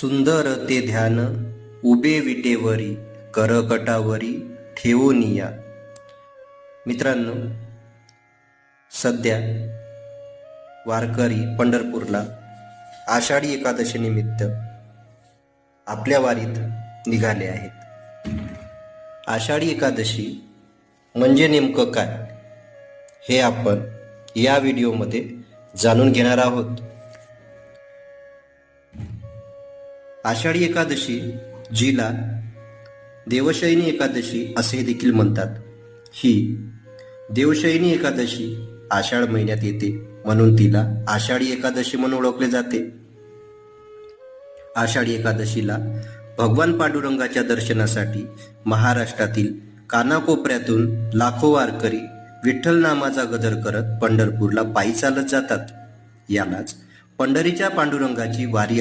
सुंदर ते ध्यान उभे विटेवरी करकटावरी ठेवूनिया मित्रांनो सध्या वारकरी पंढरपूरला आषाढी एकादशी निमित्त आपल्या वारीत निघाले आहेत. आषाढी एकादशी म्हणजे नेमकं काय हे आपण या व्हिडिओमध्ये जाणून घेणार आहोत. आषाढी एकादशी जिला देवशयनी एकादशी असे देखील म्हणतात. ही देवशयनी एकादशी आषाढ महिन्यात येते म्हणून तिला आषाढी एकादशी म्हणून ओळखले जाते. आषाढी एकादशीला भगवान पांडुरंगाच्या दर्शनासाठी महाराष्ट्रातील कानाकोपऱ्यातून लाखो वारकरी विठ्ठल नामाचा गजर करत पंढरपूरला पायी चालत जातात. यालाच पंढरीच्या पांडुरंगाची वारी